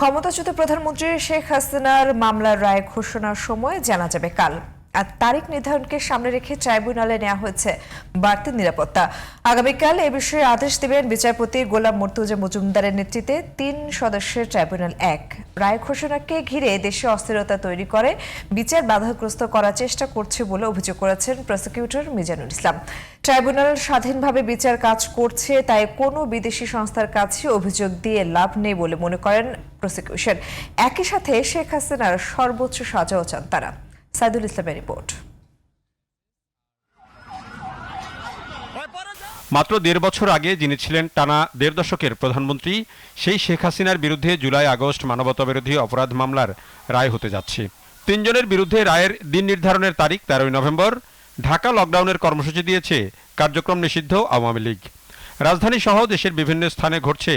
ক্ষমতাচ্যুত প্রধানমন্ত্রী শেখ হাসিনার মামলার রায় ঘোষণার সময় জানা যাবে কাল। আর তারিখ নির্ধারণকে সামনে রেখে ট্রাইব্যুনালে নেওয়া হয়েছে বাড়তি নিরাপত্তা। আগামীকাল এ বিষয়ে আদেশ দেবেন বিচারপতি গোলাম মর্তুজা মজুমদারের নেতৃত্বে তিন সদস্যের ট্রাইব্যুনাল এক। রায় ঘোষণাকে ঘিরে দেশে অস্থিরতা তৈরি করে, বিচার বাধাগ্রস্ত করার চেষ্টা করছে বলে অভিযোগ করেছেন প্রসিকিউটর মিজানুল ইসলাম। ট্রাইব্যুনাল স্বাধীনভাবে বিচার কাজ করছে, তাই কোনো বিদেশি সংস্থার কাছে অভিযোগ দিয়ে লাভ নেই বলে মনে করেন প্রসিকিউশন। একই সাথে শেখ হাসিনার সর্বোচ্চ সাজাও চান তারা। সাইদুল ইসলামের রিপোর্ট মাত্র দেড় বছর আগে যিনি ছিলেন টানা দেড় দশকের প্রধানমন্ত্রী, সেই শেখ হাসিনার বিরুদ্ধে জুলাই, আগস্ট মানবতাবিরোধী অপরাধ মামলার রায় হতে যাচ্ছে। তিনজনের বিরুদ্ধে রায়ের দিন নির্ধারণের তারিখ তেরোই নভেম্বর, ঢাকা লকডাউনের কর্মসূচি দিয়েছে কার্যক্রম নিষিদ্ধ আওয়ামী লীগ। রাজধানী সহ দেশের বিভিন্ন স্থানে ঘটছে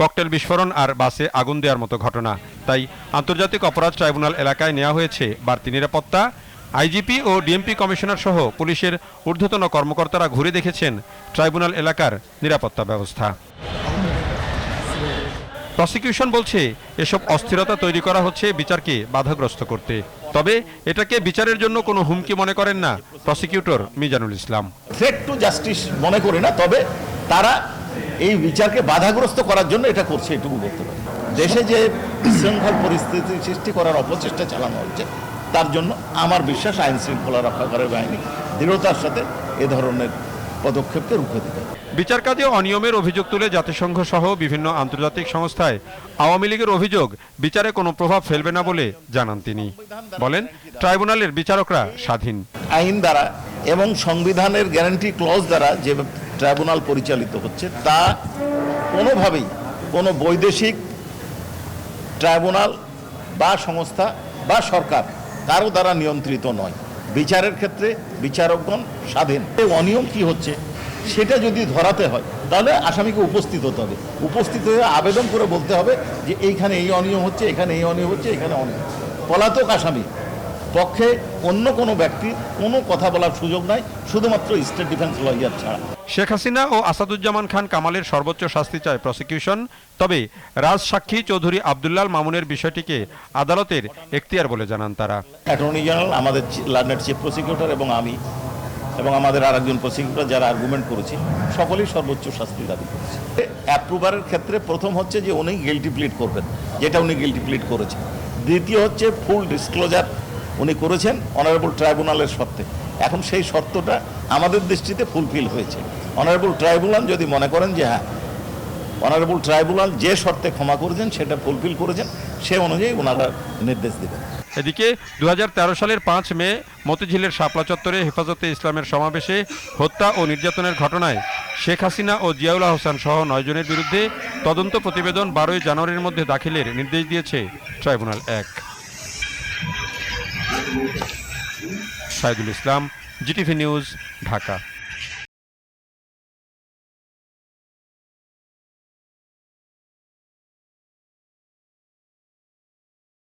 ককটেল বিস্ফোরণ আর বাসে আগুন দেওয়ার মতো ঘটনা। তাই আন্তর্জাতিক অপরাধ ট্রাইব্যুনাল এলাকায় নেওয়া হয়েছে বাড়তি নিরাপত্তা। আইজিপি ও ডিএমপি কমিশনার সহ পুলিশের ঊর্ধ্বতন কর্মকর্তারা ঘুরে দেখেছেন ট্রাইব্যুনাল এলাকার নিরাপত্তা ব্যবস্থা। প্রসিকিউশন বলছে, এসব অস্থিরতা তৈরি করা হচ্ছে বিচারকে বাধাগ্রস্ত করতে। তবে এটাকে বিচারের জন্য কোনো হুমকি মনে করেন না prosecutor Mizanul Islam. Threat to justice মনে করি না, তবে তারা এই বিচারকে বাধাগ্রস্ত করার জন্য এটা করছে এটুকু বলতে পারি। দেশে যে বিশৃঙ্খল পরিস্থিতি সৃষ্টি করার অপচেষ্টা চালানো হচ্ছে তার জন্য আমার বিশ্বাস আইন শৃঙ্খলা রক্ষা রক্ষাকারী বাহিনী দৃঢ়তার সাথে এ ধরনের পদক্ষেপকে রুখে দিতে বিচার কাজে অনিয়মের অভিযোগ তুলে জাতিসংঘ সহ বিভিন্ন আন্তর্জাতিক সংস্থায় আওয়ামী লীগের অভিযোগ বিচারে কোনো প্রভাব ফেলবে না বলে জানান তিনি। বলেন ট্রাইব্যুনালের বিচারকরা স্বাধীন। আইন দ্বারা এবং সংবিধানের গ্যারান্টি ক্লজ দ্বারা যে ট্রাইব্যুনাল পরিচালিত হচ্ছে, তা কোনোভাবেই কোনো বৈদেশিক ট্রাইব্যুনাল বা সংস্থা বা সরকার কারও দ্বারা নিয়ন্ত্রিত নয়। বিচারের ক্ষেত্রে বিচারকগণ স্বাধীন। অনিয়ম কি হচ্ছে, সেটা যদি ধরাতে হয়, তাহলে আসামিকে উপস্থিত হতে হবে। উপস্থিত হয়ে আবেদন করে বলতে হবে যে, এইখানে এই অনিয়ম হচ্ছে, এখানে এই অনিয়ম হচ্ছে, এখানে অনিয়ম। পলাতক আসামি পক্ষে অন্য কোনো ব্যক্তি কোনো কথা বলার সুযোগ নাই শুধুমাত্র স্টেট ডিফেন্স লয়ার ছাড়া। শেখ হাসিনা ও আসাদুজ্জামান খান কামালের সর্বোচ্চ শাস্তি চায় প্রসিকিউশন। তবে রাজ সাক্ষী চৌধুরী আবদুল্লাল মামুনের বিষয়টিকে আদালতের এখতিয়ার বলে জানান তারা। অ্যাটর্নি জেনারেল আমাদের লার্নেট চিফ প্রসিকিউটর এবং আমি এবং আমাদের আর একজন প্রসিকিউটর যারা আর্গুমেন্ট করেছি সকলেই সর্বোচ্চ শাস্তি দাবি করেছে। অ্যাপ্রুভারের ক্ষেত্রে প্রথম হচ্ছে যে উনি গিলটি প্লিট করবেন যেটা উনি গিলটি প্লিট করেছেন। দ্বিতীয় হচ্ছে ফুল ডিসক্লোজার উনি করেছেন অনারেবল ট্রাইব্যুনালের শর্তে। এখন সেই শর্তটা আমাদের দৃষ্টিতে ফুলফিল হয়েছে। অনারেবল ট্রাইব্যুনাল যদি মনে করেন যে হ্যাঁ অনারেবল ট্রাইব্যুনাল যে শর্তে ক্ষমা করেছেন, সেটা ফুলফিল করেছেন, সে অনুযায়ী ওনারা নির্দেশ দেবেন। এদিকে দু হাজার তেরো সালের পাঁচ মে মতিঝিলের শাপলা চত্বরে হেফাজতে ইসলামের সমাবেশে হত্যা ও নির্যাতনের ঘটনায় শেখ হাসিনা ও জিয়াউল হাসান সহ নয়জনের বিরুদ্ধে তদন্ত প্রতিবেদন বারোই জানুয়ারির মধ্যে দাখিলের নির্দেশ দিয়েছে ট্রাইব্যুনাল এক। Saidul Islam GTV news Dhaka.